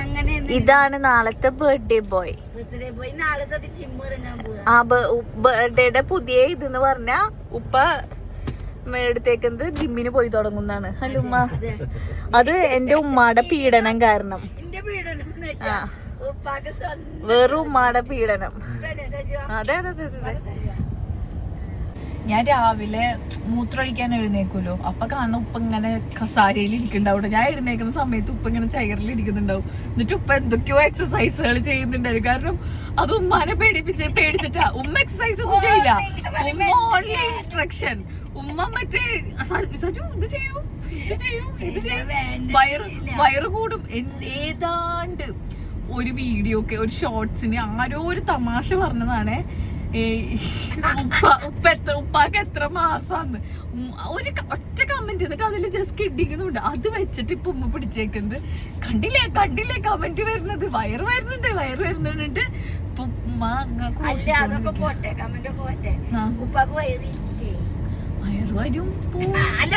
അങ്ങനെ ഇതാണ് നാളത്തെ ബർത്ത്ഡേ ബോയ് ആ ബർത്ത്ഡേയുടെ പുതിയ ഇതെന്ന് പറഞ്ഞ ഉപ്പ എടുത്തേക്കുന്നത് ജിമ്മിന് പോയി തുടങ്ങുന്നാണ് അല്ല ഉമ്മ? അത്. എന്റെ ഉമ്മാടെ പീഡനം കാരണം. വേറെ ആ. ഉമ്മാടെ പീഡനം. അതെ അതെ അതെ അതെ. ഞാൻ രാവിലെ മൂത്രമൊഴിക്കാൻ എഴുന്നേക്കുമല്ലോ. അപ്പൊ കാണുന്ന ഉപ്പ ഇങ്ങനെ കസാരയിൽ ഇരിക്കുന്നുണ്ടാവും ഞാൻ എഴുന്നേക്കുന്ന സമയത്ത് ഉപ്പ ഇങ്ങനെ ചയറിൽ ഇരിക്കുന്നുണ്ടാവും എന്നിട്ട് ഉപ്പ എന്തൊക്കെയോ എക്സസൈസുകൾ ചെയ്യുന്നുണ്ടായിരുന്നു. കാരണം അത് ഉമ്മാനെ പേടിപ്പിച്ച് പേടിച്ചിട്ടാ. ഉമ്മ എക്സസൈസ് ഒന്നും ചെയ്യില്ല. ഉമ്മ ഓൺലി ഇൻസ്ട്രക്ഷൻ ഉമ്മ മറ്റേ സജു ഇത് ചെയ്യൂ. ഇത് ചെയ്യൂ. ഇത് ചെയ്യൂ. വയറ് വയറ് കൂടും. ഏതാണ്ട് ഒരു വീഡിയോ ഒക്കെ ഒരു ഷോർട്സിന് ആരോ ഒരു തമാശ പറഞ്ഞതാണ്. ഉപ്പ ഉപ്പ എത്ര ഉപ്പാക്ക് എത്ര മാസാന്ന്. ഒരു ഒറ്റ കമന്റ് എന്നിട്ട് അതിൽ ജസ്റ്റ് കിട്ടിക്കുന്നുണ്ട് അത് വെച്ചിട്ട് ഇപ്പൊ ഉമ്മ പിടിച്ചേക്കുന്നത്. കണ്ടില്ലേ കണ്ടില്ലേ കമന്റ് വരുന്നത്? വയറ് വരുന്നുണ്ട് വയറ് വരുന്നുണ്ട്. ഇപ്പൊ ഉമ്മ അല്ല അതൊക്കെ പോട്ടെ കമന്റ് പോട്ടെ. ഉപ്പാക്ക് വയറില്ലേ? വയറ് വരും. അല്ല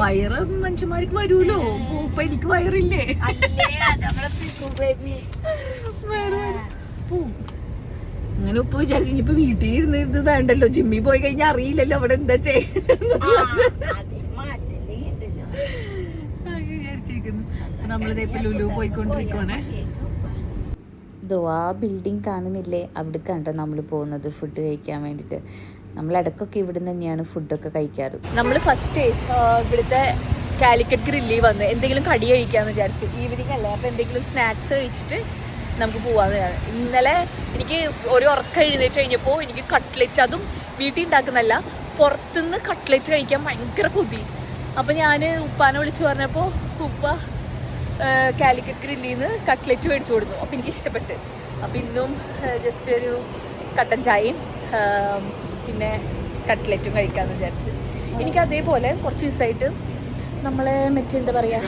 വയറ് മനുഷ്യന്മാർക്ക് വരൂലോ പൂപ്പ എനിക്ക് വയറില്ലേ. അങ്ങനെ ഉപ്പ വിചാരിച്ചു ഇനിയിപ്പൊ വീട്ടിൽ ഇരുന്ന് ഇത് വേണ്ടല്ലോ. ജിമ്മിൽ പോയി കഴിഞ്ഞാൽ അറിയില്ലല്ലോ അവിടെ എന്താ ചെയ്യുന്നത് അതിന് മാറ്റല്ലേ ഉണ്ടല്ലോ. വിചാരിച്ചിരിക്കുന്നു. നമ്മളിത് ഇപ്പൊ ലുലു പോയിക്കൊണ്ടിരിക്കുവാണേ. ഇതോ ആ ബിൽഡിംഗ് കാണുന്നില്ലേ? അവിടെ കണ്ടോ നമ്മൾ പോകുന്നത് ഫുഡ് കഴിക്കാൻ വേണ്ടിയിട്ട് നമ്മൾ ഇടയ്ക്കൊക്കെ ഇവിടെ തന്നെയാണ് ഫുഡൊക്കെ കഴിക്കാറ്. നമ്മൾ ഫസ്റ്റ് ഇവിടുത്തെ കാലിക്കറ്റ് ഗ്രില്ലി വന്ന് എന്തെങ്കിലും കടി കഴിക്കാന്ന് വിചാരിച്ചു ഈവനിങ് അല്ലേ അപ്പോൾ എന്തെങ്കിലും സ്നാക്സ് കഴിച്ചിട്ട് നമുക്ക് പോവാന്ന് ഇന്നലെ എനിക്ക് ഒരു ഉറക്കം എഴുന്നേറ്റ് കഴിഞ്ഞപ്പോൾ എനിക്ക് കട്ട്ലറ്റ് അതും വീട്ടിൽ ഉണ്ടാക്കുന്നല്ല പുറത്തുനിന്ന് കട്ട്ലറ്റ് കഴിക്കാൻ ഭയങ്കര കൊതി. അപ്പോൾ ഞാൻ ഉപ്പാനെ വിളിച്ചു പറഞ്ഞപ്പോൾ ഉപ്പ കാലിക്കറ്റ് ഗ്രില്ലിൽ നിന്ന് കട്ട്ലറ്റ് മേടിച്ചു കൊടുത്തു അപ്പോൾ എനിക്ക് ഇഷ്ടപ്പെട്ട്. അപ്പോൾ ഇന്നും ജസ്റ്റ് ഒരു കട്ടൻ ചായയും കട്ട്ലറ്റും കഴിക്കാമെന്ന് വിചാരിച്ച്. എനിക്ക് അതേപോലെ കുറച്ച് ദിവസമായിട്ട് നമ്മളെ മറ്റേ എന്താ പറയുക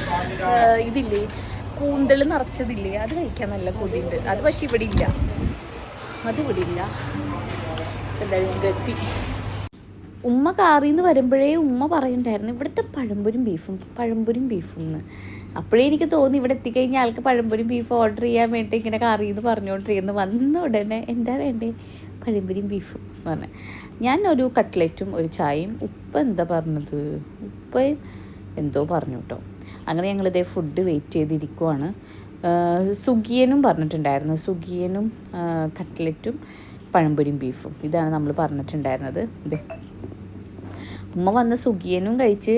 ഇതില്ലേ കൂന്തൽ നിറച്ചതില്ലേ അത് കഴിക്കാൻ നല്ല കൊതിയുണ്ട്. അത് പക്ഷെ ഇവിടെ ഇല്ല. അത് ഇവിടെ ഇല്ല. എന്തായാലും ഞങ്ങൾക്ക് ഉമ്മ കാറിൽ നിന്ന് വരുമ്പോഴേ ഉമ്മ പറയുണ്ടായിരുന്നു ഇവിടുത്തെ പഴംപൊരും ബീഫും പഴംപൊരും ബീഫും എന്ന് അപ്പോഴേ എനിക്ക് തോന്നി ഇവിടെ എത്തിക്കഴിഞ്ഞാൽ ആൾക്ക് പഴംപൊരും ബീഫ് ഓർഡർ ചെയ്യാൻ വേണ്ടി ഇങ്ങനെ കാറിൽ നിന്ന് പറഞ്ഞുകൊണ്ടിരിക്കുന്നു വന്ന ഉടനെ എന്താ വേണ്ടേ? പഴംപൊരിയും ബീഫും എന്ന് പറഞ്ഞാൽ ഞാൻ ഒരു കട്ട്ലറ്റും ഒരു ചായയും ഉപ്പ എന്താ പറഞ്ഞത്? ഉപ്പയും എന്തോ പറഞ്ഞു കേട്ടോ അങ്ങനെ ഞങ്ങളിതേ ഫുഡ് വെയിറ്റ് ചെയ്തിരിക്കുവാണ്. സുഗിയനും പറഞ്ഞിട്ടുണ്ടായിരുന്നു. സുഗിയനും കട്ട്ലറ്റും പഴംപൊരിയും ബീഫും. ഇതാണ് നമ്മൾ പറഞ്ഞിട്ടുണ്ടായിരുന്നത്. ഇതേ ഉമ്മ വന്ന സുഗിയനും കഴിച്ച്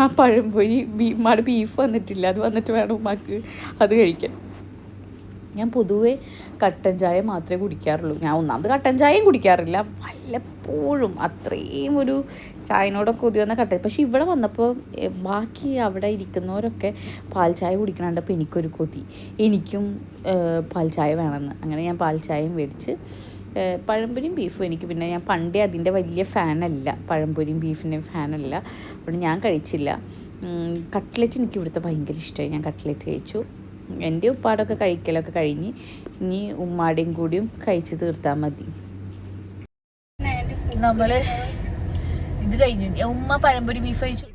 ആ പഴംപൊരി ബീ ഉമ്മയുടെ ബീഫ് വന്നിട്ടില്ല. അത് വന്നിട്ട് വേണം ഉമ്മക്ക് അത് കഴിക്കാൻ. ഞാൻ പൊതുവേ കട്ടൻ ചായ മാത്രമേ കുടിക്കാറുള്ളൂ. ഞാൻ ഒന്നാമത് കട്ടൻ ചായയും കുടിക്കാറില്ല. വല്ലപ്പോഴും അത്രയും ഒരു ചായനോടൊക്കെ കൊതി വന്ന കട്ടൻ. പക്ഷേ ഇവിടെ വന്നപ്പോൾ ബാക്കി അവിടെ ഇരിക്കുന്നവരൊക്കെ പാൽ ചായ കുടിക്കണണ്ടപ്പോൾ എനിക്കൊരു കൊതി. എനിക്കും പാൽ ചായ വേണമെന്ന് അങ്ങനെ ഞാൻ പാൽ ചായയും മേടിച്ച് പഴംപൊരിയും ബീഫും എനിക്ക് പിന്നെ ഞാൻ പണ്ടേ അതിന്റെ വലിയ ഫാനല്ല. പഴംപൊരിയും ബീഫിന്റെയും ഫാനല്ല. അതുകൊണ്ട് ഞാൻ കഴിച്ചില്ല. കട്ട്ലറ്റ് എനിക്ക് ഇവിടുത്തെ ഭയങ്കര ഇഷ്ടമായി ഞാൻ കട്ട്ലറ്റ് കഴിച്ചു. എന്റെ ഉപ്പാടൊക്കെ കഴിക്കലൊക്കെ കഴിഞ്ഞ് ഇനി ഉമ്മാടെയും കൂടിയും കഴിച്ചു തീർത്താൽ മതി. നമ്മൾ ഇത് കഴിഞ്ഞു. ഉമ്മ പഴംപൊരി ബീഫ് കഴിച്ചു.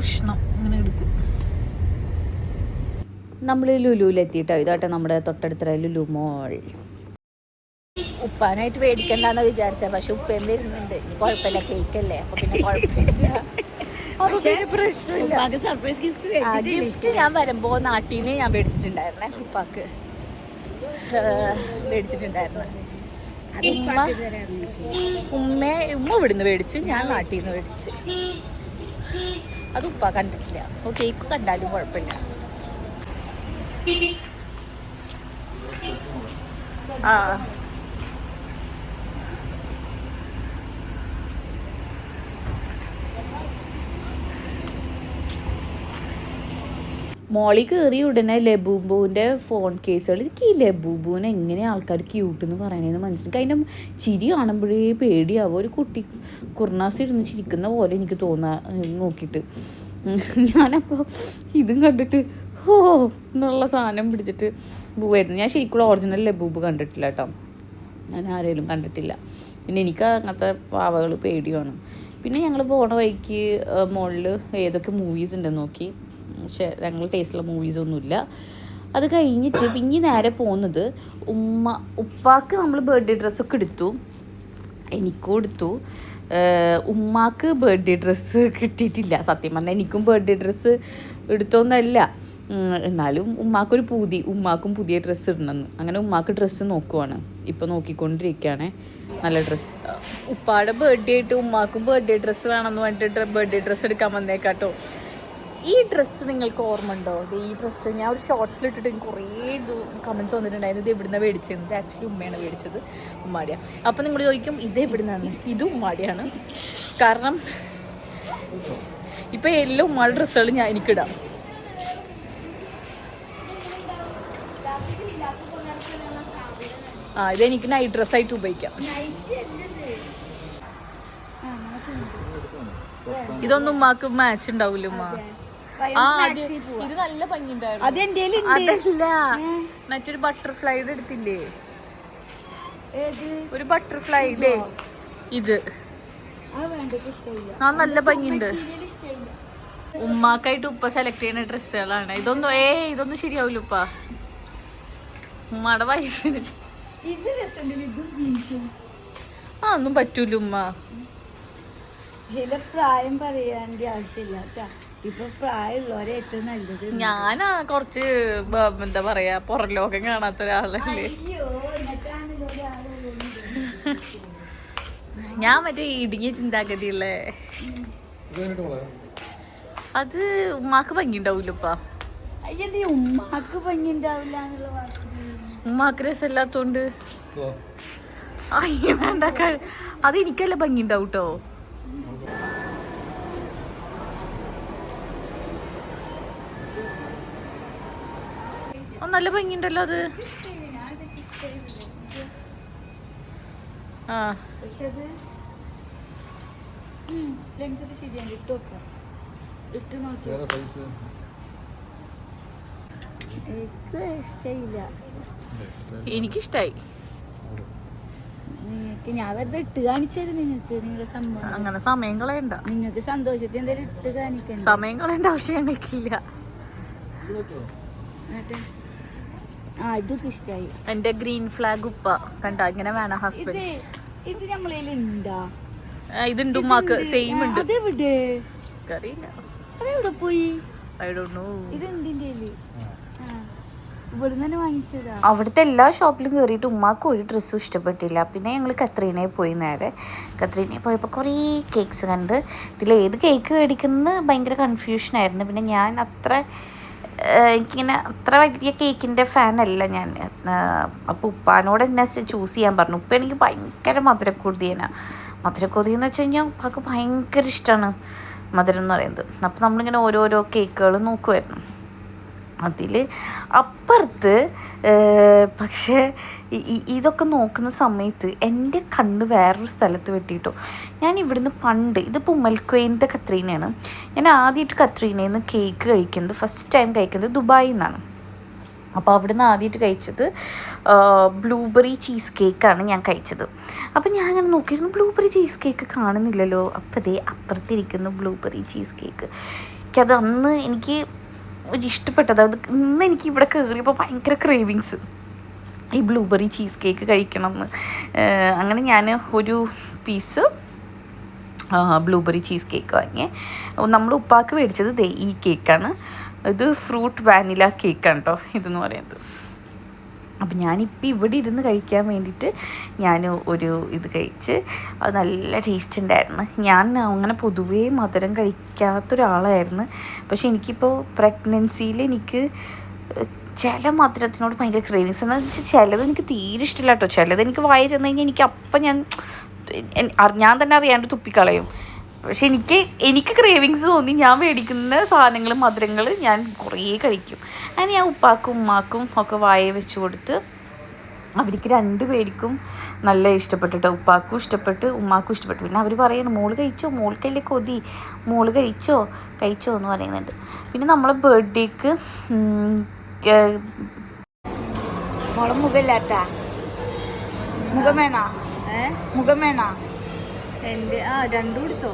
ഉഷ്ണം അങ്ങനെ എടുക്കും. നമ്മൾ ലുലുവിലെത്തിയിട്ടോ? ഇതാട്ടെ നമ്മുടെ തൊട്ടടുത്ത ലുലു മോൾ. ഉപ്പാനായിട്ട് മേടിക്കണ്ടെന്ന് വിചാരിച്ച പക്ഷെ ഉപ്പയും വരുന്നുണ്ട്. കുഴപ്പമില്ല കേക്കല്ലേ? അപ്പൊ പിന്നെ കുഴപ്പമില്ല. സർപ്രൈസ് ഗിഫ്റ്റ് ഗിഫ്റ്റ് ഞാൻ വരുമ്പോ നാട്ടിൽ നിന്ന് ഞാൻ മേടിച്ചിട്ടുണ്ടായിരുന്നേ ഉപ്പാക്ക്. മേടിച്ചിട്ടുണ്ടായിരുന്നു. ഉമ്മ ഉമ്മ ഉമ്മ ഇവിടുന്ന് മേടിച്ച് ഞാൻ നാട്ടിൽ നിന്ന് മേടിച്ച്. അത് കണ്ടിട്ടില്ല. ഓ കേക്ക് കണ്ടാലും കുഴപ്പമില്ല. ആ. മോളി കയറി ഉടനെ ലബൂബുവിന്റെ ഫോൺ കേസുകൾ എനിക്ക് ഈ ലബൂബുവിനെ എങ്ങനെ ആൾക്കാർ ക്യൂട്ട് എന്ന് പറയണതെന്ന് മനസ്സിലാക്കി അതിന്റെ ചിരി കാണുമ്പോഴേ പേടിയാവും. ഒരു കുട്ടി കുർണാസ് ഇരുന്ന് ചിരിക്കുന്ന പോലെ എനിക്ക് തോന്നാ നോക്കിയിട്ട്. ഞാനപ്പോൾ ഇതും കണ്ടിട്ട് ഹോ എന്നുള്ള സാധനം പിടിച്ചിട്ട് പോവായിരുന്നു ഞാൻ ശരിക്കും ഒറിജിനൽ ലബൂബ് കണ്ടിട്ടില്ല കേട്ടോ. ഞാൻ ആരെയും കണ്ടിട്ടില്ല. പിന്നെ എനിക്ക് അങ്ങനത്തെ പാവകൾ പേടിയാണ്. പിന്നെ ഞങ്ങൾ പോണ വഴിക്ക് മുകളിൽ ഏതൊക്കെ മൂവീസ് ഉണ്ടെന്ന് നോക്കി. പക്ഷേ ഞങ്ങൾ ടേസ്റ്റുള്ള മൂവീസൊന്നുമില്ല അത് കഴിഞ്ഞിട്ട് പിന്നെ നേരെ പോകുന്നത് ഉമ്മ ഉപ്പാക്ക് നമ്മൾ ബർത്ത്ഡേ ഡ്രസ്സൊക്കെ എടുത്തു. എനിക്കും എടുത്തു. ഉമ്മാക്ക് ബർത്ത്ഡേ ഡ്രസ്സ് കിട്ടിയിട്ടില്ല. സത്യം പറഞ്ഞാൽ എനിക്കും ബർത്ത്ഡേ ഡ്രസ്സ് എടുത്തോന്നല്ല. എന്നാലും ഉമ്മാക്കൊരു പൂതി. ഉമ്മാക്കും പുതിയ ഡ്രസ്സ് ഇടണമെന്ന് അങ്ങനെ ഉമ്മാക്ക് ഡ്രസ്സ് നോക്കുവാണ്. ഇപ്പോൾ നോക്കിക്കൊണ്ടിരിക്കുകയാണ് നല്ല ഡ്രസ്സ് ഉപ്പാടെ ബർത്ത്ഡേ ആയിട്ട് ഉമ്മാക്കും ബർത്ത്ഡേ ഡ്രസ്സ് വേണമെന്ന് പറഞ്ഞിട്ട് ബർത്ത്ഡേ ഡ്രസ്സ് എടുക്കാൻ വന്നേക്കാട്ടോ. ഈ ഡ്രസ്സ് നിങ്ങൾക്ക് ഓർമ്മ ഉണ്ടോ ഇത് ഈ ഡ്രസ്സ് ഞാൻ ഒരു ഷോർട്സിൽ ഇട്ടിട്ട് എനിക്ക് കുറേ കമൻസ് വന്നിട്ടുണ്ടായിരുന്നു. ഇത് എവിടുന്ന മേടിച്ചത്? ഇത് ആക്ച്വലി ഉമ്മയാണ് മേടിച്ചത്. ഉമ്മാടിയാണ് അപ്പം നിങ്ങൾ ചോദിക്കും ഇത് എവിടുന്നാണ് ഇത് ഉമ്മാടിയാണ്. കാരണം ഇപ്പം എല്ലാ ഉമ്മാടെ ഡ്രസ്സുകളും ഞാൻ എനിക്കിടാം. ആ ഇത് എനിക്ക് നൈറ്റ് ഡ്രസ്സായിട്ട് ഉപയോഗിക്കാം. ഇതൊന്നും ഉമ്മാക്ക് മാച്ച് ഉണ്ടാവില്ല ഉമ്മ. ഇത് നല്ല അതല്ല. മറ്റൊരു ബട്ടർഫ്ലൈയുടെ എടുത്തില്ലേ? ഒരു ബട്ടർഫ്ലൈ ഇതേ. ഇത്. ആ നല്ല ഭംഗിയുണ്ട്. ഉമ്മാക്കായിട്ട് ഉപ്പ സെലക്ട് ചെയ്യുന്ന ഡ്രസ്സുകളാണ്. ഇതൊന്നും ഏ ഇതൊന്നും ശരിയാവില്ല ഉപ്പ. ഉമ്മയുടെ വയസ്സിന് ആ ഒന്നും പറ്റൂല ഉമ്മ. പ്രായം പറയാൻ ആവശ്യമില്ല ഞാനാ കുറച്ച് എന്താ പറയാ പുറം ലോകം കാണാത്ത ഒരാളല്ലേ. ഞാൻ മറ്റേ ഇടുങ്ങിയ ചിന്താഗതിയല്ലേ അത് ഉമ്മാക്ക് ഭംഗി ഉണ്ടാവൂലപ്പാ ഉമ്മാക്ക് ഭംഗി ഉണ്ടാവില്ല ഉമ്മാക്ക് രസമില്ലാത്തോണ്ട്. അയ്യ വേണ്ട അത് എനിക്കല്ല ഭംഗി ഉണ്ടാവും കേട്ടോ ഓ നല്ല ഭംഗി ഉണ്ടല്ലോ അത് ആ എനിക്ക് എനിക്കിഷ്ടായി. നിങ്ങൾക്ക് ഞാൻ വെറുതെ ഇട്ട് കാണിച്ചത് നിങ്ങൾക്ക്. നിങ്ങളുടെ സമ്മതം അങ്ങനെ സമയം കളയണ്ട. നിങ്ങൾക്ക് സന്തോഷത്തിൽ എന്തായാലും ഇട്ട് കാണിക്കണ്ട? സമയം കളയണ്ട ആവശ്യം എനിക്കില്ല. എന്നിട്ട്? ഇഷ്ടമായി എന്റെ ഗ്രീൻ ഫ്ലാഗ് ഉപ്പ. കണ്ട? ഇങ്ങനെ വേണം ഹസ്ബൻഡ് ഇത് നമ്മളതിൽ ഉണ്ടാ ഇതുണ്ട് ഉമ്മാക്ക്. സെയിം ഉണ്ട്. അതെവിടെ അറിയില്ല അതെവിടെ പോയി? ഐ ഡോണ്ട് നോ ഇത് അവിടുത്തെ എല്ലാ ഷോപ്പിലും കയറിയിട്ട് ഉമ്മാക്ക് ഒരു ഡ്രസ്സും ഇഷ്ടപ്പെട്ടില്ല. പിന്നെ ഞങ്ങൾ കത്രീനെ പോയി നേരെ. കത്രീനെ പോയപ്പോൾ കുറേ കേക്ക്സ് കണ്ട്. ഇതിൽ ഏത് കേക്ക് മേടിക്കുന്നത് ഭയങ്കര കൺഫ്യൂഷനായിരുന്നു പിന്നെ ഞാൻ അത്ര എനിക്കിങ്ങനെ അത്ര വലിയ കേക്കിന്റെ ഫാനല്ല ഞാൻ. അപ്പോൾ ഉപ്പാനോട് എന്നെ ചൂസ് ചെയ്യാൻ പറഞ്ഞു. ഉപ്പ എനിക്ക് ഭയങ്കര മധുരക്കൊതിയനാണ് മധുരക്കൊതി എന്ന് വെച്ച് കഴിഞ്ഞാൽ ഉപ്പാക്ക് ഭയങ്കര ഇഷ്ടമാണ് മധുരം എന്ന് പറയുന്നത്. അപ്പോൾ നമ്മളിങ്ങനെ ഓരോരോ കേക്കുകൾ നോക്കുമായിരുന്നു അതിൽ അപ്പുറത്ത് പക്ഷേ ഇതൊക്കെ നോക്കുന്ന സമയത്ത് എന്റെ കണ്ണ് വേറൊരു സ്ഥലത്ത് വെട്ടിയിട്ടോ. ഞാൻ ഇവിടുന്ന് പണ്ട് ഇതിപ്പോൾ ഉമ്മൽക്കൊയിന്റെ കത്രീനയാണ്. ഞാൻ ആദ്യമായിട്ട് കത്രീനയിൽ നിന്ന് കേക്ക് കഴിക്കുന്നത് ഫസ്റ്റ് ടൈം കഴിക്കുന്നത് ദുബായിൽ നിന്നാണ് അപ്പോൾ നിന്ന് ആദ്യമായിട്ട് കഴിച്ചത് ബ്ലൂബെറി ചീസ് കേക്കാണ് ഞാൻ കഴിച്ചത്. അപ്പോൾ ഞാൻ അങ്ങനെ നോക്കിയിരുന്നു ബ്ലൂബെറി ചീസ് കേക്ക് കാണുന്നില്ലല്ലോ. അപ്പോൾ ദേ അപ്പുറത്തിരിക്കുന്നു ബ്ലൂബെറി ചീസ് കേക്ക്. എനിക്കത് അന്ന് എനിക്ക് ഒരു ഇഷ്ടപ്പെട്ടത് അത് ഇന്ന് എനിക്ക് ഇവിടെ കയറിയപ്പോൾ ഭയങ്കര ക്രേവിങ്സ് ഈ ബ്ലൂബെറി ചീസ് കേക്ക് കഴിക്കണം എന്ന് അങ്ങനെ ഞാൻ ഒരു പീസ് ബ്ലൂബെറി ചീസ് കേക്ക് വാങ്ങി. നമ്മൾ ഉപ്പാക്ക് മേടിച്ചത് ഈ കേക്കാണ് ഇത് ഫ്രൂട്ട് വാനില കേക്കാണ് കേട്ടോ ഇതെന്ന് പറയുന്നത്. അപ്പം ഞാനിപ്പോൾ ഇവിടെ ഇരുന്ന് കഴിക്കാൻ വേണ്ടിയിട്ട് ഞാൻ ഒരു ഇത് കഴിച്ച് അത് നല്ല ടേസ്റ്റ് ഉണ്ടായിരുന്നു ഞാൻ അങ്ങനെ പൊതുവേ മധുരം കഴിക്കാത്തൊരാളായിരുന്നു. പക്ഷെ എനിക്കിപ്പോൾ പ്രഗ്നൻസിയിൽ എനിക്ക് ചില മധുരത്തിനോട് ഭയങ്കര ക്രേവിങ്സ് എന്ന് വെച്ചാൽ ചിലത് എനിക്ക് തീരെ ഇഷ്ടമില്ല കേട്ടോ ചിലത് എനിക്ക് വായ ചെന്ന് കഴിഞ്ഞാൽ എനിക്ക് അപ്പം ഞാൻ ഞാൻ തന്നെ അറിയാണ്ട് തുപ്പിക്കളയും. പക്ഷെ എനിക്ക് എനിക്ക് ക്രേവിങ്സ് തോന്നി. ഞാൻ മേടിക്കുന്ന സാധനങ്ങൾ മധുരങ്ങൾ ഞാൻ കുറേ കഴിക്കും. അങ്ങനെ ഞാൻ ഉപ്പാക്കും ഉമ്മാക്കും ഒക്കെ വായ വെച്ച് കൊടുത്ത് അവർക്ക് രണ്ടു പേർക്കും നല്ല ഇഷ്ടപ്പെട്ടിട്ട് ഉപ്പാക്കും ഇഷ്ടപ്പെട്ട് ഉമ്മാക്കും ഇഷ്ടപ്പെട്ടു. പിന്നെ അവർ പറയണം മോൾ കഴിച്ചോ? മോൾക്കല്ലേ കൊതി? മോൾ കഴിച്ചോ? കഴിച്ചോ? എന്ന് പറയുന്നുണ്ട്. പിന്നെ നമ്മളെ ബർത്ത്ഡേക്ക് മോളെ മുഖമില്ലാട്ടാ മുഖം വേണോ? മുഖം വേണോ? എന്റെ ആ രണ്ടും എടുത്തോ?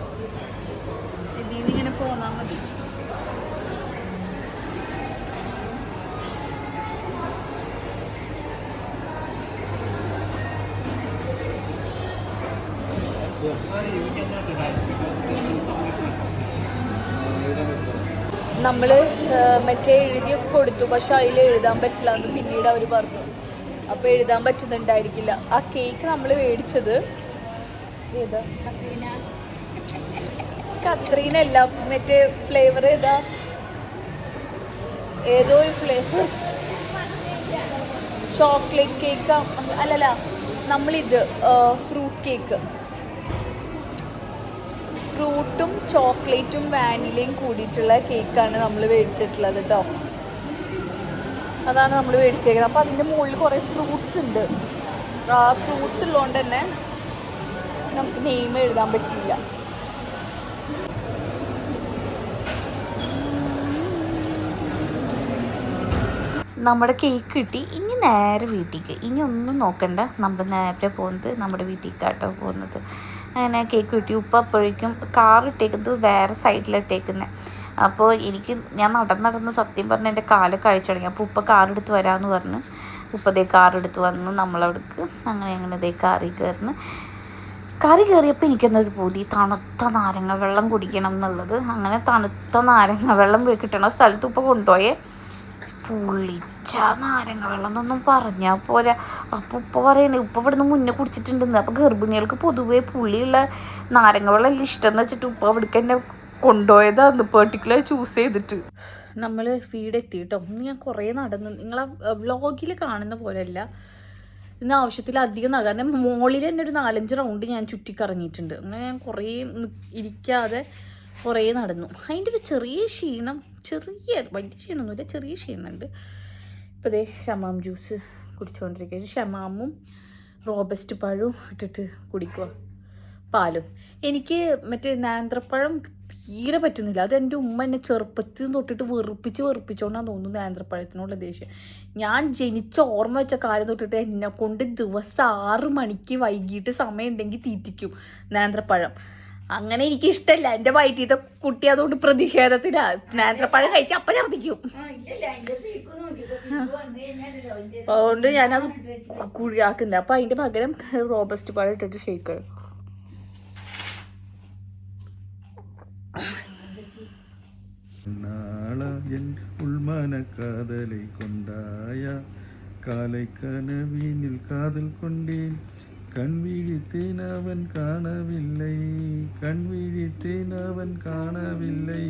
നമ്മൾ മറ്റേ എഴുതിയൊക്കെ കൊടുത്തു. പക്ഷെ അതിൽ എഴുതാൻ പറ്റില്ല എന്ന് പിന്നീട് അവർ പറഞ്ഞു. അപ്പോൾ എഴുതാൻ പറ്റുന്നുണ്ടായിരിക്കില്ല. ആ കേക്ക് നമ്മൾ മേടിച്ചത് ഏതാ? കത്രീന. അല്ല മറ്റേ ഫ്ലേവർ ഏതാ? ഏതോ ഒരു ഫ്ലേവർ ചോക്ലേറ്റ് കേക്ക്. അല്ലല്ല നമ്മളിത് ഫ്രൂട്ട് കേക്ക്. ഫ്രൂട്ടും ചോക്ലേറ്റും വാനിലയും കൂടിയിട്ടുള്ള കേക്കാണ് നമ്മൾ മേടിച്ചിട്ടുള്ളത് കേട്ടോ അതാണ് നമ്മൾ മേടിച്ചേക്കുന്നത്. അപ്പോൾ അതിന്റെ മുകളിൽ കുറേ ഫ്രൂട്ട്സ് ഉണ്ട്. ഫ്രൂട്ട്സ് ഉള്ളതുകൊണ്ട് തന്നെ നമുക്ക് നെയിം എഴുതാൻ പറ്റില്ല നമ്മുടെ കേക്ക് കിട്ടി. ഇനി നേരെ വീട്ടിലേക്ക് ഇനി ഒന്നും നോക്കണ്ട. നമ്മൾ നേരെ പോകുന്നത് നമ്മുടെ വീട്ടിലേക്കാട്ടോ പോകുന്നത്. അങ്ങനെ കേക്ക് കിട്ടി. ഉപ്പ അപ്പോഴേക്കും കാർ ഇട്ടേക്കുന്നത് വേറെ സൈഡിലിട്ടേക്കുന്നത് അപ്പോൾ എനിക്ക് ഞാൻ നടന്ന് നടന്ന് സത്യം പറഞ്ഞ് എന്റെ കാലൊക്കെ അഴിച്ചു തുടങ്ങി. അപ്പോൾ ഉപ്പ കാർ എടുത്ത് വരാമെന്ന് പറഞ്ഞ്. ഉപ്പ ദേ കാർ എടുത്ത് വന്ന് നമ്മളവിടേക്ക് അങ്ങനെ അങ്ങനെ ദേ കാറി കയറുന്നു. കറി കയറിയപ്പോൾ എനിക്കെന്നൊരു പൂതി. തണുത്ത നാരങ്ങ വെള്ളം കുടിക്കണം എന്നുള്ളത്. അങ്ങനെ തണുത്ത നാരങ്ങ വെള്ളം കിട്ടണ സ്ഥലത്ത് ഉപ്പ കൊണ്ടുപോയേ. പുളിച്ച നാരങ്ങ വെള്ളം എന്നൊന്നും പറഞ്ഞാൽ പോരാ. അപ്പോൾ ഉപ്പ പറയണേ ഉപ്പ ഇവിടുന്ന് മുന്നേ കുടിച്ചിട്ടുണ്ടെന്ന്. അപ്പോൾ ഗർഭിണികൾക്ക് പൊതുവേ പുളിയുള്ള നാരങ്ങ വെള്ളം ഇഷ്ടം എന്ന് വെച്ചിട്ട് ഉപ്പ അവിടേക്ക് എന്നെ കൊണ്ടുപോയതാന്ന് പെർട്ടിക്കുലർ ചൂസ് ചെയ്തിട്ട്. നമ്മൾ ഫീഡ് എത്തി കേട്ടോ ഞാൻ കുറേ നടന്നു നിങ്ങളെ വ്ളോഗിൽ കാണുന്ന പോലെയല്ല. ഇന്ന് ആവശ്യത്തിലധികം നടക്കുക കാരണം മോളിൽ തന്നെ ഒരു നാലഞ്ച് റൗണ്ട് ഞാൻ ചുറ്റിക്കറങ്ങിയിട്ടുണ്ട്. അങ്ങനെ ഞാൻ കുറേ ഇരിക്കാതെ കുറേ നടന്നു. അതിന്റെ ഒരു ചെറിയ ക്ഷീണം ചെറിയ വലിയ ക്ഷീണമൊന്നുമില്ല ചെറിയ ക്ഷീണമുണ്ട്. ഇപ്പോൾ ഇതേ ഷമാം ജ്യൂസ് കുടിച്ചുകൊണ്ടിരിക്കുക ഷമാമും റോബസ്റ്റ് പഴവും ഇട്ടിട്ട് കുടിക്കുക പാലും. എനിക്ക് മറ്റേ നേന്ത്രപ്പഴം തീരെ പറ്റുന്നില്ല. അത് എന്റെ ഉമ്മ എന്നെ ചെറുപ്പത്തിൽ തൊട്ടിട്ട് വെറുപ്പിച്ച് വെറുപ്പിച്ചുകൊണ്ടാണ് തോന്നുന്നു നേന്ത്രപ്പഴത്തിനുള്ള ദേഷ്യം. ഞാൻ ജനിച്ച ഓർമ്മ വെച്ച കാര്യം തൊട്ടിട്ട് എന്നെ കൊണ്ട് ദിവസം ആറ് മണിക്ക് വൈകിട്ട് സമയം ഉണ്ടെങ്കിൽ തീറ്റിക്കും നേന്ത്രപ്പഴം. അങ്ങനെ എനിക്ക് ഇഷ്ടമല്ല എന്റെ വയറ്റീത്തെ കുട്ടി അതുകൊണ്ട് പ്രതിഷേധത്തിലാ. നേന്ത്രപ്പഴം കഴിച്ച് അപ്പം ഛർദ്ദിക്കും. അതുകൊണ്ട് ഞാനത് കുഴിയാക്കുന്നില്ല അപ്പം അതിന്റെ പകരം റോബസ്റ്റ് പാൽ ഇട്ടിട്ട് ഷേക്ക് ഉൾമനക്കാതലൈ കൊണ്ടായ കാലൈ കനവീനിൽ കാതൽ കൊണ്ടേൻ. കൺവീഴിത്തേൻ അവൻ കാണവില്ലേ. കൺവീഴിത്തേൻ അവൻ കാണവില്ലേ.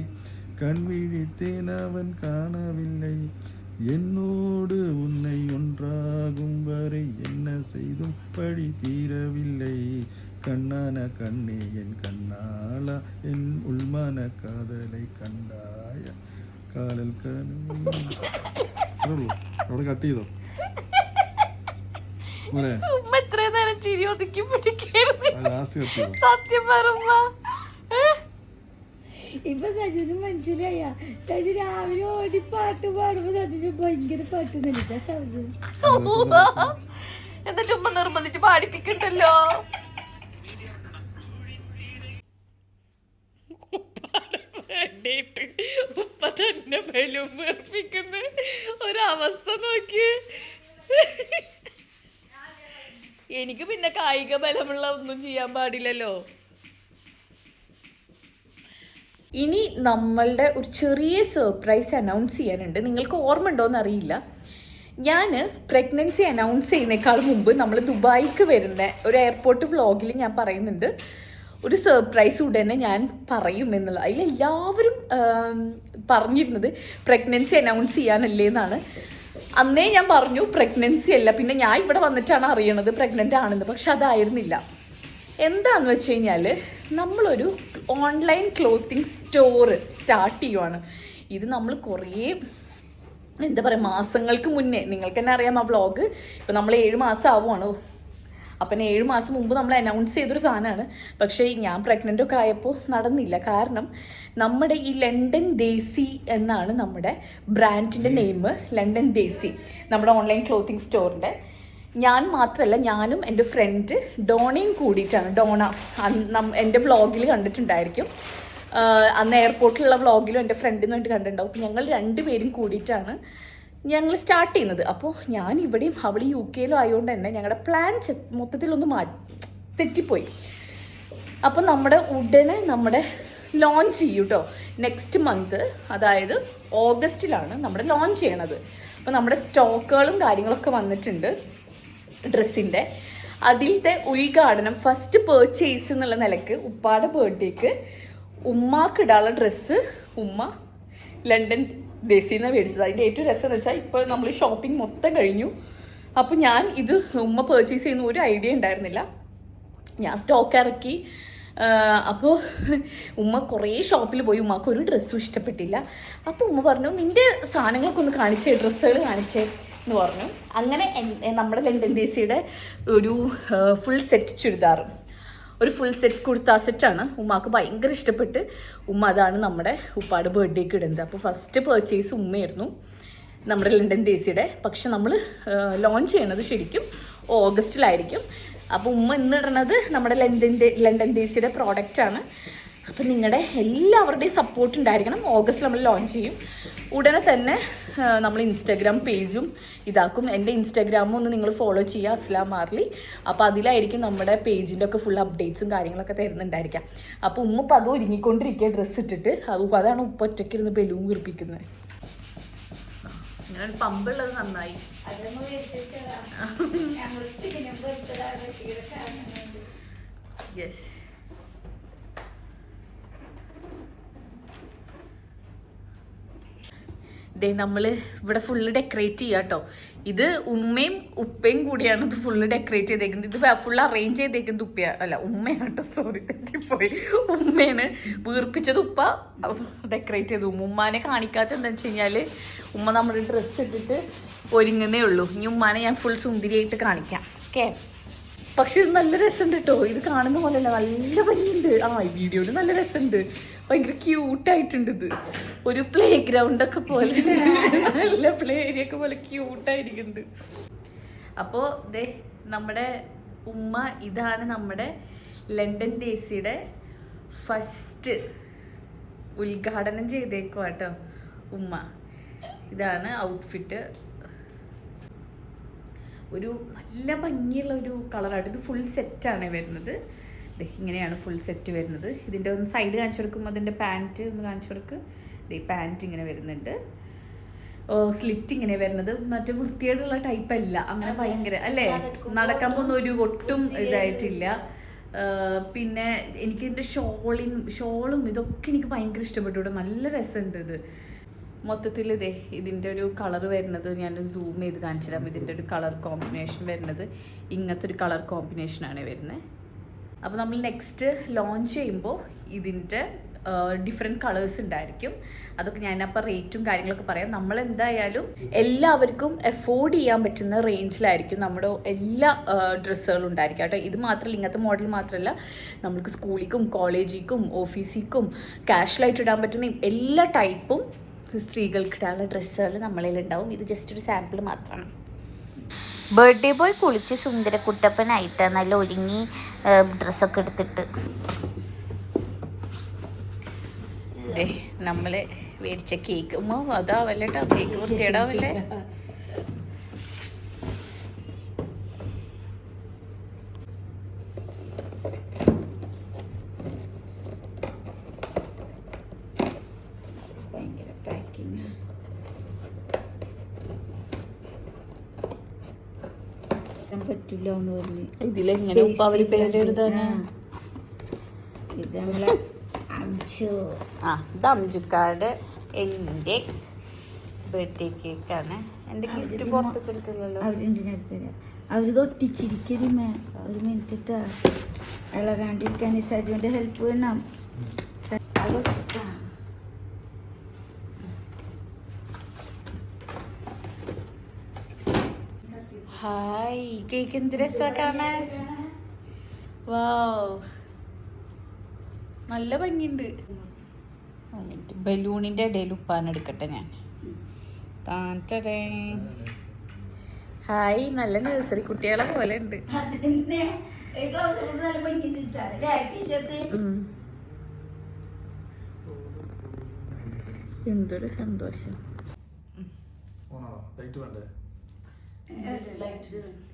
കൺവീഴിത്തേൻ അവൻ കാണവില്ലേ. என்னோடு உன்னை ஒன்றாகும் வரை என்ன செய்தும் பழி தீரவில்லை. கண்ணான கண்ணே என் கண்ணாளா என் உள்மான காதலை கண்டாய? காதல் കണ്ടു അവിടെ കട്ട് ചെയ്തോ. ലാസ്റ്റ് കട്ട് ചെയ്തോ. സത്യം പറയുമ്പോ. ഇപ്പൊ സജുന് മനസ്സിലായ. സജു രാവിലെ ഓടി പാട്ട് പാടുമ്പോ സജുന് ഭയങ്കര പാട്ട് നൽകാ സജു. എന്നിട്ട് ഉമ്മ നിർബന്ധിച്ച് പാടിപ്പിക്കണ്ടല്ലോ. വേണ്ടിയിട്ട് ഉപ്പ തന്നെ ബലൂൺ വീർപ്പിക്കുന്ന. ഒരവസ്ഥ നോക്കി എനിക്ക് പിന്നെ കായിക ബലമുള്ള ഒന്നും ചെയ്യാൻ പാടില്ലല്ലോ. ഇനി നമ്മളുടെ ഒരു ചെറിയ സർപ്രൈസ് അനൗൺസ് ചെയ്യാനുണ്ട്. നിങ്ങൾക്ക് ഓർമ്മ ഉണ്ടോയെന്ന് അറിയില്ല. ഞാൻ പ്രഗ്നൻസി അനൗൺസ് ചെയ്യുന്നേക്കാൾ മുമ്പ് നമ്മൾ ദുബായിക്ക് വരുന്ന ഒരു എയർപോർട്ട് വ്ളോഗിൽ ഞാൻ പറയുന്നുണ്ട്. ഒരു സർപ്രൈസ് ഉടനെ ഞാൻ പറയും എന്നുള്ള അതിലെല്ലാവരും എല്ലാവരും പറഞ്ഞിരുന്നത് പ്രഗ്നൻസി അനൗൺസ് ചെയ്യാനല്ലേ എന്നാണ്. അന്നേ ഞാൻ പറഞ്ഞു പ്രഗ്നൻസി അല്ല. പിന്നെ ഞാൻ ഇവിടെ വന്നിട്ടാണ് അറിയണത് പ്രഗ്നന്റ് ആണെന്ന്. പക്ഷെ അതായിരുന്നില്ല. എന്താന്ന് വെച്ച് കഴിഞ്ഞാൽ നമ്മളൊരു ഓൺലൈൻ ക്ലോത്തിങ് സ്റ്റോർ സ്റ്റാർട്ട് ചെയ്യുവാണ്. ഇത് നമ്മൾ കുറേ എന്താ പറയുക മാസങ്ങൾക്ക് മുന്നേ നിങ്ങൾക്ക് തന്നെ അറിയാം ആ വ്ളോഗ് ഇപ്പം നമ്മൾ ഏഴ് മാസം ആവുകയാണ് അപ്പം ഏഴ് മാസം മുമ്പ് നമ്മൾ അനൗൺസ് ചെയ്തൊരു സാധനമാണ് പക്ഷേ ഞാൻ പ്രഗ്നന്റ് ഒക്കെ ആയപ്പോൾ നടന്നില്ല. കാരണം നമ്മുടെ ഈ ലണ്ടൻ ദേസി എന്നാണ് നമ്മുടെ ബ്രാൻഡിന്റെ നെയിം ലണ്ടൻ ദേസി നമ്മുടെ ഓൺലൈൻ ക്ലോത്തിങ് സ്റ്റോറിന്റെ ഞാൻ മാത്രമല്ല ഞാനും എന്റെ ഫ്രണ്ട് ഡോണയും കൂടിയിട്ടാണ്. ഡോണ എന്റെ വ്ളോഗിൽ കണ്ടിട്ടുണ്ടായിരിക്കും. അന്ന് എയർപോർട്ടിലുള്ള വ്ളോഗിലും എന്റെ ഫ്രണ്ടിന് വേണ്ടി കണ്ടിട്ടുണ്ടാവും. അപ്പോൾ ഞങ്ങൾ രണ്ടുപേരും കൂടിയിട്ടാണ് ഞങ്ങൾ സ്റ്റാർട്ട് ചെയ്യുന്നത്. അപ്പോൾ ഞാൻ ഇവിടെയും അവൾ യു കെയിലും ആയതുകൊണ്ട് തന്നെ ഞങ്ങളുടെ പ്ലാൻ മൊത്തത്തിലൊന്ന് മാറ്റി തെറ്റിപ്പോയി. അപ്പോൾ നമ്മുടെ ഉടനെ നമ്മുടെ ലോഞ്ച് ചെയ്യും കേട്ടോ നെക്സ്റ്റ് മന്ത് അതായത് ഓഗസ്റ്റിലാണ് നമ്മുടെ ലോഞ്ച് ചെയ്യണത്. അപ്പോൾ നമ്മുടെ സ്റ്റോക്കുകളും കാര്യങ്ങളൊക്കെ വന്നിട്ടുണ്ട്. ഡ്രസ്സിന്റെ അതിലത്തെ ഉദ്ഘാടനം ഫസ്റ്റ് പേർച്ചേസ് എന്നുള്ള നിലയ്ക്ക് ഉപ്പാടെ ബർത്ത്ഡേക്ക് ഉമ്മാക്കിടാനുള്ള ഡ്രസ്സ് ഉമ്മ ലണ്ടൻ ദേശീയ നിന്ന് മേടിച്ചത്. അതിന്റെ ഏറ്റവും രസം എന്ന് വെച്ചാൽ ഇപ്പോൾ നമ്മൾ ഷോപ്പിംഗ് മൊത്തം കഴിഞ്ഞു. അപ്പോൾ ഞാൻ ഇത് ഉമ്മ പേർച്ചേസ് ചെയ്യുന്ന ഒരു ഐഡിയ ഉണ്ടായിരുന്നില്ല. ഞാൻ സ്റ്റോക്ക് ഇറക്കി. അപ്പോൾ ഉമ്മ കുറേ ഷോപ്പിൽ പോയി ഉമ്മക്ക് ഒരു ഡ്രസ്സും ഇഷ്ടപ്പെട്ടില്ല. അപ്പോൾ ഉമ്മ പറഞ്ഞു നിന്റെ സാധനങ്ങളൊക്കെ ഒന്ന് കാണിച്ചേ ഡ്രസ്സുകൾ കാണിച്ചേ. എന്ന് പറഞ്ഞു. അങ്ങനെ നമ്മുടെ ലണ്ടൻ ദേശിയുടെ ഒരു ഫുൾ സെറ്റ് ചുരിദാറും ഒരു ഫുൾ സെറ്റ് കുർത്ത സെറ്റാണ് ഉമ്മാക്ക് ഭയങ്കര ഇഷ്ടപ്പെട്ട് ഉമ്മ അതാണ് നമ്മുടെ ഉപ്പാട് ബർത്ത്ഡേക്ക് ഇടുന്നത്. അപ്പോൾ ഫസ്റ്റ് പർച്ചേസ് ഉമ്മയായിരുന്നു നമ്മുടെ ലണ്ടൻ ദേശിയുടെ പക്ഷെ നമ്മൾ ലോഞ്ച് ചെയ്യണത് ശരിക്കും ഓഗസ്റ്റിലായിരിക്കും. അപ്പോൾ ഉമ്മ ഇന്ന് ഇടണത് നമ്മുടെ ലണ്ടൻ ലണ്ടൻ ലണ്ടൻ ദേശിയുടെ പ്രോഡക്റ്റാണ് അപ്പം നിങ്ങളുടെ എല്ലാവരുടെയും സപ്പോർട്ട് ഉണ്ടായിരിക്കണം. ഓഗസ്റ്റ് നമ്മൾ ലോഞ്ച് ചെയ്യും. ഉടനെ തന്നെ നമ്മൾ ഇൻസ്റ്റാഗ്രാം പേജും ഇതാക്കും. എന്റെ ഇൻസ്റ്റാഗ്രാമും ഒന്ന് നിങ്ങൾ ഫോളോ ചെയ്യുക അസ്ലാം മാർലി. അപ്പോൾ അതിലായിരിക്കും നമ്മുടെ പേജിന്റെ ഒക്കെ ഫുൾ അപ്ഡേറ്റ്സും കാര്യങ്ങളൊക്കെ തരുന്നുണ്ടായിരിക്കാം അപ്പോൾ ഉമ്മ ഇപ്പം അത് ഒരുങ്ങിക്കൊണ്ടിരിക്കുക ഡ്രസ്സ് ഇട്ടിട്ട്. അത് അതാണ് ഉപ്പ ഒറ്റയ്ക്കിരുന്ന് ബലൂൺ വീർപ്പിക്കുന്നത് ഇങ്ങനെ ഒരു പമ്പുള്ളത് നന്നായി. യെസ് ദേ നമ്മൾ ഇവിടെ ഫുള്ള് ഡെക്കറേറ്റ് ചെയ്യാം കേട്ടോ ഇത് ഉമ്മയും ഉപ്പയും കൂടിയാണ് ഇത് ഫുള്ള് ഡെക്കറേറ്റ് ചെയ്തേക്കുന്നത്. ഇത് ഫുൾ അറേഞ്ച് ചെയ്തേക്കുന്നത് ഉപ്പയ അല്ല ഉമ്മയാണ് കേട്ടോ സോറി തെറ്റിപ്പോയി. ഉമ്മയാണ് വീർപ്പിച്ചത് ഉപ്പ ഡെക്കറേറ്റ് ചെയ്തു ഉമ്മ. ഉമ്മാനെ കാണിക്കാത്ത എന്താണെന്ന് വെച്ച് കഴിഞ്ഞാൽ ഉമ്മ നമ്മുടെ ഡ്രസ്സ് ഇട്ടിട്ട് ഒരുങ്ങുന്നേ ഉള്ളൂ. ഇനി ഉമ്മാനെ ഞാൻ ഫുൾ സുന്ദരിയായിട്ട് കാണിക്കാം. ഓക്കെ പക്ഷെ ഇത് നല്ല രസമുണ്ട് കേട്ടോ ഇത് കാണുന്ന പോലെയല്ല. നല്ല ഭംഗിയുണ്ട്. ആ വീഡിയോയിൽ നല്ല രസമുണ്ട് ഭയങ്കര ക്യൂട്ടായിട്ടുണ്ട് ഇത്. ഒരു പ്ലേ ഗ്രൗണ്ട് ഒക്കെ പോലെ. നല്ല പ്ലേ ഏരിയ ഒക്കെ പോലെ ക്യൂട്ടായിരിക്കുന്നുണ്ട് അപ്പോ ദേ നമ്മുടെ ഉമ്മ ഇതാണ് നമ്മുടെ ലണ്ടൻ ദേശിയുടെ ഫസ്റ്റ് ഉദ്ഘാടനം ചെയ്തേക്കുക കേട്ടോ ഉമ്മ. ഇതാണ് ഔട്ട്ഫിറ്റ് ഒരു നല്ല ഭംഗിയുള്ള ഒരു കളറായിട്ട് ഇത് ഫുൾ സെറ്റാണ് വരുന്നത്. ഇങ്ങനെയാണ് ഫുൾ സെറ്റ് വരുന്നത്. ഇതിന്റെ ഒന്ന് സൈഡ് കാണിച്ചു കൊടുക്കുമ്പോൾ അതിന്റെ പാന്റ് ഒന്ന് കാണിച്ചു കൊടുക്ക്. ദേ പാന്റ് ഇങ്ങനെ വരുന്നുണ്ട്. ഓ സ്ലിറ്റ് ഇങ്ങനെ വരുന്നത്. മറ്റേ വൃത്തിയോടുള്ള ടൈപ്പ് അല്ല. അങ്ങനെ ഭയങ്കര അല്ലേ? നടക്കാൻ പോകുന്ന ഒരു ഒട്ടും ഇതായിട്ടില്ല. പിന്നെ എനിക്ക് ഇതിന്റെ ഷോളിൻ ഷോളും ഇതൊക്കെ എനിക്ക് ഭയങ്കര ഇഷ്ടപ്പെട്ടു. ഇവിടെ നല്ല രസമുണ്ട് ഇത്. മൊത്തത്തിൽ ഇതേ ഇതിന്റെ ഒരു കളർ വരുന്നത് ഞാൻ സൂം ചെയ്ത് കാണിച്ചു തരാം ഇതിന്റെ ഒരു കളർ കോമ്പിനേഷൻ വരുന്നത്. ഇങ്ങനത്തെ ഒരു കളർ കോമ്പിനേഷനാണ് വരുന്നത്. അപ്പോൾ നമ്മൾ നെക്സ്റ്റ് ലോഞ്ച് ചെയ്യുമ്പോൾ ഇതിന്റെ ഡിഫറെന്റ് കളേഴ്സ് ഉണ്ടായിരിക്കും. അതൊക്കെ ഞാനപ്പോൾ റേറ്റും കാര്യങ്ങളൊക്കെ പറയാം. നമ്മൾ എന്തായാലും എല്ലാവർക്കും എഫോർഡ് ചെയ്യാൻ പറ്റുന്ന റേഞ്ചിലായിരിക്കും നമ്മുടെ എല്ലാ ഡ്രസ്സുകളും ഉണ്ടായിരിക്കും കേട്ടോ. ഇത് മാത്രമല്ല ഇങ്ങനത്തെ മോഡൽ മാത്രമല്ല നമുക്ക് സ്കൂളിക്കും കോളേജിക്കും ഓഫീസിക്കും ക്യാഷ്വലായിട്ട് ഇടാൻ പറ്റുന്ന എല്ലാ ടൈപ്പും സ്ത്രീകൾക്ക് ഇടാനുള്ള ഡ്രസ്സുകൾ നമ്മളിൽ ഉണ്ടാവും. ഇത് ജസ്റ്റ് ഒരു സാമ്പിൾ മാത്രമാണ്. ബർത്ത്ഡേ ബോയ് കുളിച്ച് സുന്ദരക്കുട്ടപ്പനായിട്ട് നല്ല ഒരുങ്ങി ഡ്രസ്സൊക്കെ എടുത്തിട്ട്. നമ്മൾ മേടിച്ച കേക്ക് അതാവല്ലേട്ടാ കേക്ക് വൃത്തിയേടാവല്ലേ പറ്റില്ല എന്ന് പറഞ്ഞു. ഇതിലെങ്ങനെ അവർ പേര് എഴുതാന്? ഇത് നമ്മളെ അംശു ആ ഇത് എന്റെ ബർത്ത്ഡേ കേക്കാണ് എന്റെ ഗിഫ്റ്റ് പുറത്ത് കൊടുത്തില്ലല്ലോ അവർ തരാം? അവർ ഒട്ടിച്ചിരിക്കരുമേ. ഒരു മിനിറ്റ് ഇട്ടാ ഇളകാണ്ടിരിക്കാൻ ഈ സജുവിന്റെ ഹെൽപ്പ് വേണം അത് ഒട്ടിട്ടാ. ഹായ് കേക്ക് എന്ത് രസാ കാണാൻ വാവ് നല്ല ഭംഗിയുണ്ട് ബലൂണിന്റെ ഇടയിൽ ഉപ്പാൻ എടുക്കട്ടെ ഞാൻ താറ്റടേ. ഹായ് നല്ല നഴ്സറി കുട്ടികളെ പോലെ ഉണ്ട്. എന്തൊരു സന്തോഷം ലൈറ്റ് വേണ്ടേ okay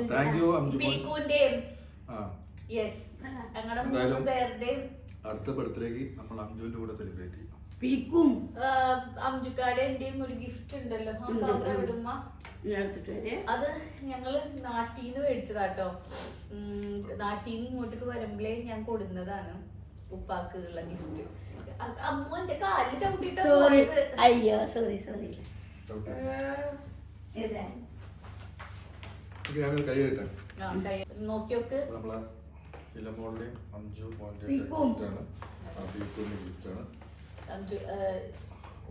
താങ്ക് യു അംജു മോൻ. പീക്കുന്റെ ആ. യെസ് ഞങ്ങളുടെ മൂന്ന് പേരുടെയും. അടുത്ത ബർത്ത്ഡേക്ക് നമ്മൾ അഞ്ജുവിന്റെ കൂടെ സെലിബ്രേറ്റ് ചെയ്യും. പീക്കും അംജുക്കാടെ എന്റെയും ഒരു ഗിഫ്റ്റ് ഉണ്ടല്ലോ. വരെ. അത് ഞങ്ങൾ നാട്ടീന്ന് മേടിച്ചതാട്ടോ. ഉം, നാട്ടീന്ന് ഇങ്ങോട്ടേക്ക് വരുമ്പളേ ഞാൻ കൊടുന്നതാണ് ഉപ്പാക്ക് ഉള്ള ഗിഫ്റ്റ് അമ്മു എന്റെ കാലിൽ ചവിട്ടിട്ടാ അയ്യോ സോറി സോറി ഞാനൊരു കൈ നമ്മളെ ഇലമോളുടെയും അഞ്ചു. ഗിഫ്റ്റാണ്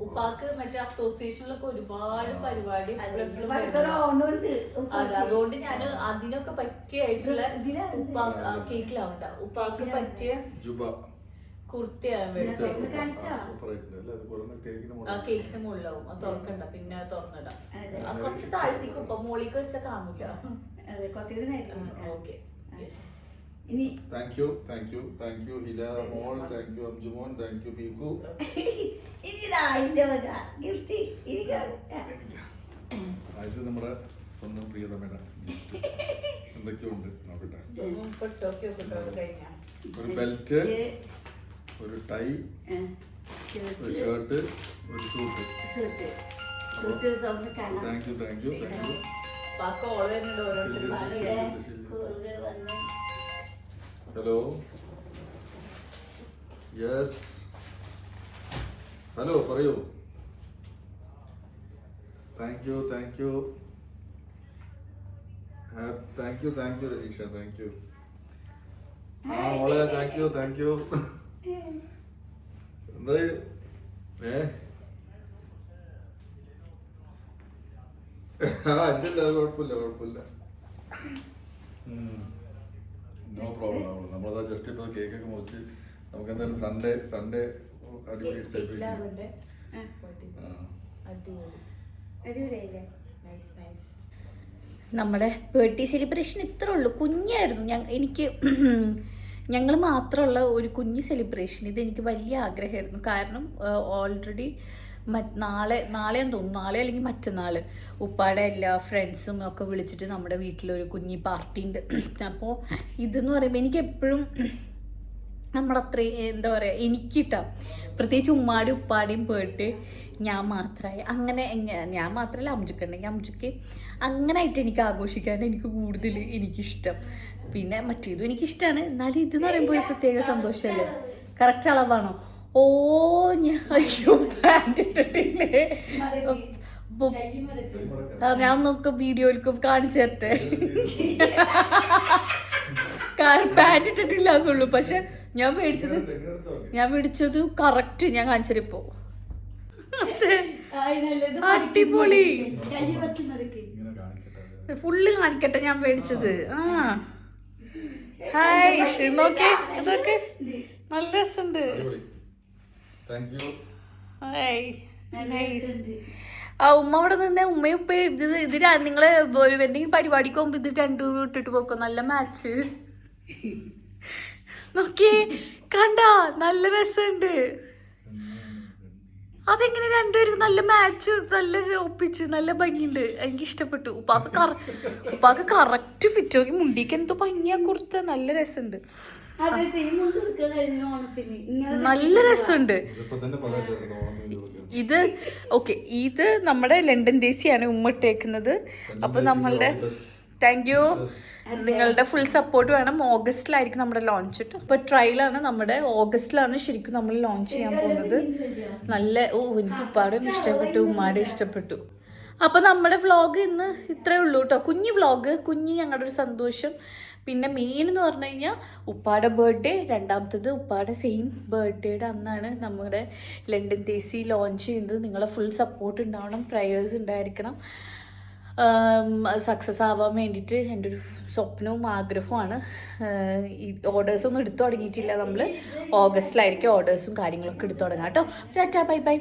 ഉപ്പാക്ക് മറ്റേ അസോസിയേഷനിലൊക്കെ ഒരുപാട് പരിപാടി അതുകൊണ്ട് ഞാൻ അതിനൊക്കെ പറ്റിയായിട്ടുള്ള. ഉപ്പാക്ക് കേക്കിലാവണ്ട. ഉപ്പാക്ക് പറ്റിയ ജുബ. കേക്കിന് മുകളിലാവും. അത് തുറക്കണ്ട. പിന്നെ തുറന്നിടാം. ആ, കുറച്ച് താഴ്ത്തിക്കും. ഇപ്പൊ മോളിക്ക് വെച്ചാൽ കാണൂല. അതെ കുറച്ചുകൂടി നേരം ഓക്കെ. ഇനി thank you thank you thank you Hila mall. Thank you Amju മോൻ താങ്ക് യു പീക്കു. ഇതാ നമ്മുടെ സ്വന്തം പ്രിയതമയുടെ എന്തൊക്കെയുണ്ട് എന്തൊക്കെയോ നോക്കട്ടെ. ഒരു ബെൽറ്റ് ഒരു ടൈ ഒരു ഷർട്ട് ഒരു suit thank you thank you thank you hello yes hello പറയൂ. Thank you thank you thank you thank you Ratheesh thank you ആ മോളെ താങ്ക് യു താങ്ക് യു എന്താ ഏ? ആ ഇല്ല കുഴപ്പമില്ല കുഴപ്പമില്ല. നോ പ്രോബ്ലം നമ്മൾ നമ്മളതാ ജസ്റ്റ് ഇപ്പോൾ കേക്ക് ഒക്കെ മുറിച്ച് നമുക്ക് എന്തായാലും സൺഡേ സൺഡേ അടിപൊളി. സെലിബ്രേറ്റ് ചെയ്യാം നമ്മുടെ ബർത്ത്ഡേ സെലിബ്രേഷൻ ഇത്രേ ഉള്ളൂ. കുഞ്ഞായിരുന്നു. ഞാൻ എനിക്ക് ഞങ്ങൾ മാത്രമുള്ള ഒരു കുഞ്ഞ് സെലിബ്രേഷൻ ഇത് എനിക്ക് വലിയ ആഗ്രഹമായിരുന്നു. കാരണം ഓൾറെഡി നാളെ നാളെയെന്ന് തോന്നുന്നു. നാളെ അല്ലെങ്കിൽ മറ്റന്നാൾ ഉപ്പാടെ എല്ലാ ഫ്രണ്ട്സും ഒക്കെ വിളിച്ചിട്ട് നമ്മുടെ വീട്ടിലൊരു കുഞ്ഞി പാർട്ടി ഉണ്ട്. അപ്പോൾ ഇതെന്ന് പറയുമ്പോൾ എനിക്ക് എപ്പോഴും നമ്മളത്ര എന്താ പറയുക എനിക്കിട്ടാ. പ്രത്യേകിച്ച് ഉമ്മാടി ഉപ്പാടിയും പോയിട്ട് ഞാൻ മാത്രമായി അങ്ങനെ ഞാൻ മാത്രമല്ല അമ്മുക്ക് ഉണ്ടെങ്കിൽ അമ്മുക്ക് എനിക്ക് ആഘോഷിക്കാൻ എനിക്ക് കൂടുതൽ എനിക്കിഷ്ടം. പിന്നെ മറ്റേതും എനിക്കിഷ്ടമാണ് എന്നാലും ഇതെന്ന് പറയുമ്പോൾ ഒരു പ്രത്യേക സന്തോഷമല്ലേ കറക്റ്റ് അളവാണോ? ഓ ഞാൻ അയ്യോ പാന്റ് ഇട്ടിട്ടില്ലേ? ഞാൻ നോക്ക വീഡിയോയിലേക്ക് കാണിച്ചു തരട്ടെ. കാരണം പാന്റ് ഇട്ടിട്ടില്ല എന്നുള്ളൂ പക്ഷെ ഞാൻ മേടിച്ചത്. ഞാൻ മേടിച്ചത് കറക്റ്റ് ഞാൻ നല്ലത് അടിപൊളി. ഫുള്ള് കാണിക്കട്ടെ ഞാൻ മേടിച്ചത്. ആ. ഹായ് നോക്കി ഇതൊക്കെ നല്ല രസമുണ്ട്. ഹായ്. ആ ഉമ്മ അവിടെ നിന്നെ ഉമ്മയും ഉപ്പ ഇത് ഇത് നിങ്ങൾ എന്തെങ്കിലും പരിപാടിക്ക് പോകുമ്പോ ഇത് രണ്ടും ഇട്ടിട്ട് പോക്കോ? നല്ല മാച്ച് നോക്കിയേ കണ്ട നല്ല രസമുണ്ട്. അതെങ്ങനെ രണ്ടുപേരും നല്ല മാച്ച് നല്ല ഒപ്പിച്ച് നല്ല ഭംഗിയുണ്ട്. എനിക്ക് ഇഷ്ടപ്പെട്ടു. ഉപ്പാക്ക് കറ ഉപ്പാക്ക് കറക്റ്റ് ഫിറ്റ് നോക്കി മുണ്ടിക്ക് എന്തോ ഭംഗിയാ കുർത്ത നല്ല രസമുണ്ട്. നല്ല രസമുണ്ട്. ഇത് ഓക്കെ ഇത് നമ്മുടെ ലണ്ടൻ ദേശിയാണ് ഉമ്മ ഇട്ടേക്കുന്നത്. അപ്പൊ നമ്മളുടെ താങ്ക് യു നിങ്ങളുടെ ഫുൾ സപ്പോർട്ട് വേണം. ഓഗസ്റ്റിലായിരിക്കും നമ്മുടെ ലോഞ്ച് കിട്ടും അപ്പൊ ട്രയലാണ് നമ്മുടെ ഓഗസ്റ്റിലാണ് ശരിക്കും നമ്മൾ ലോഞ്ച് ചെയ്യാൻ പോകുന്നത്. നല്ല ഓ എനിക്ക് ഉപ്പാടും ഇഷ്ടപ്പെട്ടു ഉമ്മാടെ ഇഷ്ടപ്പെട്ടു. അപ്പൊ നമ്മുടെ വ്ളോഗ് ഇന്ന് ഇത്രേ ഉള്ളൂ കേട്ടോ കുഞ്ഞ് വ്ളോഗ് കുഞ്ഞ് ഞങ്ങളുടെ ഒരു സന്തോഷം. പിന്നെ മെയിൻ എന്ന് പറഞ്ഞു കഴിഞ്ഞാൽ ഉപ്പാടെ ബർത്ത്ഡേ രണ്ടാമത്തത് ഉപ്പാടെ സെയിം ബർത്ത്ഡേയുടെ അന്നാണ് നമ്മുടെ ലണ്ടൻ തേസി ലോഞ്ച് ചെയ്യുന്നത്. നിങ്ങളെ ഫുൾ സപ്പോർട്ട് ഉണ്ടാവണം പ്രയേഴ്സ് ഉണ്ടായിരിക്കണം. സക്സസ് ആവാൻ വേണ്ടിയിട്ട് എന്റെ ഒരു സ്വപ്നവും ആഗ്രഹവുമാണ്. ഈ ഓർഡേഴ്സ് ഒന്നും എടുത്തു തുടങ്ങിയിട്ടില്ല നമ്മൾ ഓഗസ്റ്റിലായിരിക്കും ഓർഡേഴ്സും കാര്യങ്ങളൊക്കെ എടുത്തു തുടങ്ങാം കേട്ടോ. Tata bye bye.